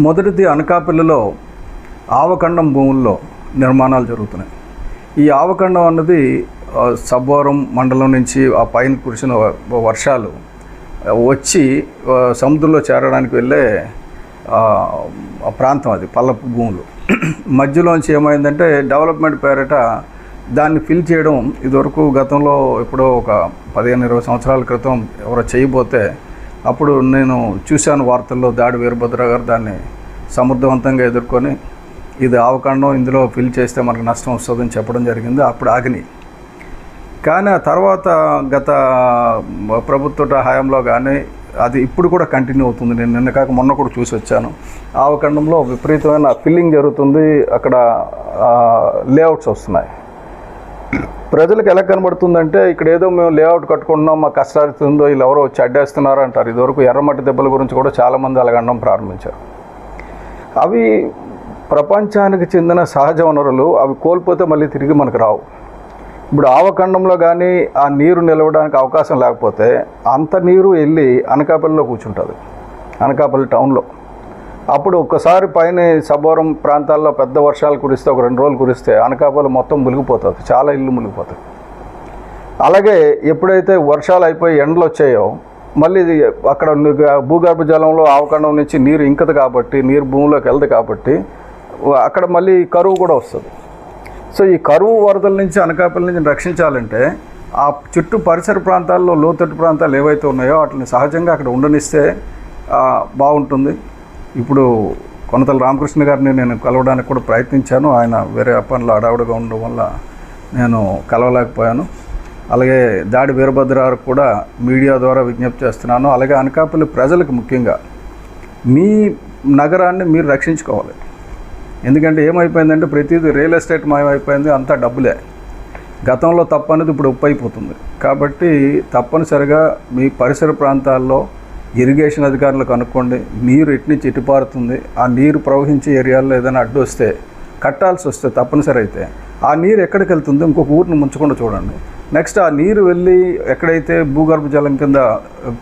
మొదటిది అనకాపల్లిలో ఆవకండం భూముల్లో నిర్మాణాలు జరుగుతున్నాయి. ఈ ఆవకండం అన్నది సబ్బోరం సబ్బవరం మండలం నుంచి ఆ పైన కురిసిన వర్షాలు వచ్చి సముద్రంలో చేరడానికి వెళ్ళే ఆ, ప్రాంతం అది పల్లపు భూములు. మధ్యలోంచి ఏమైందంటే డెవలప్మెంట్ పేరిట దాన్ని ఫిల్ చేయడం ఇదివరకు గతంలో ఎప్పుడో ఒక పదిహేను ఇరవై సంవత్సరాల క్రితం ఎవరో చేయబోతే అప్పుడు నేను చూశాను వార్తల్లో దాడి వీరభద్ర గారు దాన్ని సమర్థవంతంగా ఎదుర్కొని ఇది ఆవకాండం ఇందులో ఫిల్ చేస్తే మనకు నష్టం వస్తుందని చెప్పడం జరిగింది. అప్పుడు ఆగినాయి కానీ ఆ తర్వాత గత ప్రభుత్వ హయాంలో కానీ అది ఇప్పుడు కూడా కంటిన్యూ అవుతుంది. నేను నిన్న కాక మొన్న కూడా చూసి వచ్చాను. ఆవకండంలో విపరీతమైన ఫిల్లింగ్ జరుగుతుంది. అక్కడ లేఅవుట్స్ వస్తున్నాయి. ప్రజలకు ఎలా కనబడుతుందంటే ఇక్కడ ఏదో మేము లేఅవుట్ కట్టుకుంటున్నాం మా కష్టాలుతుందో వీళ్ళు ఎవరో వచ్చి అడ్డేస్తున్నారు అంటారు. ఇదివరకు ఎర్రమట్టి దెబ్బల గురించి కూడా చాలామంది అలగండం ప్రారంభించారు. అవి ప్రపంచానికి చెందిన సహజ వనరులు అవి కోల్పోతే మళ్ళీ తిరిగి మనకు రావు. ఇప్పుడు ఆవఖండంలో కానీ ఆ నీరు నిలవడానికి అవకాశం లేకపోతే అంత నీరు వెళ్ళి అనకాపల్లిలో కూర్చుంటుంది. అనకాపల్లి టౌన్లో. అప్పుడు ఒక్కసారి పైన సబోరం ప్రాంతాల్లో పెద్ద వర్షాలు కురిస్తే ఒక రెండు రోజులు కురిస్తే అనకాపల్లి మొత్తం మునిగిపోతుంది. చాలా ఇల్లు మునిగిపోతాయి. అలాగే ఎప్పుడైతే వర్షాలు అయిపోయి ఎండలు వచ్చాయో మళ్ళీ ఇది అక్కడ భూగర్భ జలంలో ఆవకండం నుంచి నీరు ఇంకదు కాబట్టి నీరు భూమిలోకి వెళ్దు కాబట్టి అక్కడ మళ్ళీ కరువు కూడా వస్తుంది. సో ఈ కరువు వరదల నుంచి అనకాపల్లి నుంచి రక్షించాలంటే ఆ చుట్టూ పరిసర ప్రాంతాల్లో లోతట్టు ప్రాంతాలు ఏవైతే ఉన్నాయో వాటిని సహజంగా అక్కడ ఉండనిస్తే బాగుంటుంది. ఇప్పుడు కొనతల రామకృష్ణ గారిని నేను కలవడానికి కూడా ప్రయత్నించాను. ఆయన వేరే పనులు అడావుడిగా ఉండడం వల్ల నేను కలవలేకపోయాను. అలాగే దాడి వీరభద్రారు కూడా మీడియా ద్వారా విజ్ఞప్తి చేస్తున్నాను. అలాగే అనకాపల్లి ప్రజలకు ముఖ్యంగా మీ నగరాన్ని మీరు రక్షించుకోవాలి. ఎందుకంటే ఏమైపోయిందంటే ప్రతిదీ రియల్ ఎస్టేట్ మాయమైపోయింది అంతా డబ్బులే. గతంలో తప్పు అనేది ఇప్పుడు ఉప్పు అయిపోతుంది కాబట్టి తప్పనిసరిగా మీ పరిసర ప్రాంతాల్లో ఇరిగేషన్ అధికారులు కనుక్కోండి నీరు ఎట్నుంచి ఇటుపారుతుంది ఆ నీరు ప్రవహించే ఏరియాల్లో ఏదైనా అడ్డు వస్తే కట్టాల్సి వస్తే తప్పనిసరి అయితే ఆ నీరు ఎక్కడికి వెళ్తుందో ఇంకొక ఊరిని ముంచకుండా చూడండి. నెక్స్ట్ ఆ నీరు వెళ్ళి ఎక్కడైతే భూగర్భ జలం కింద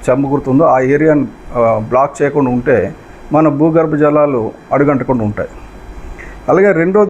చెమ్మగురుతుందో ఆ ఏరియాని బ్లాక్ చేయకుండా ఉంటే మన భూగర్భ జలాలు అడుగంటకుండా ఉంటాయి. అలాగే రెండో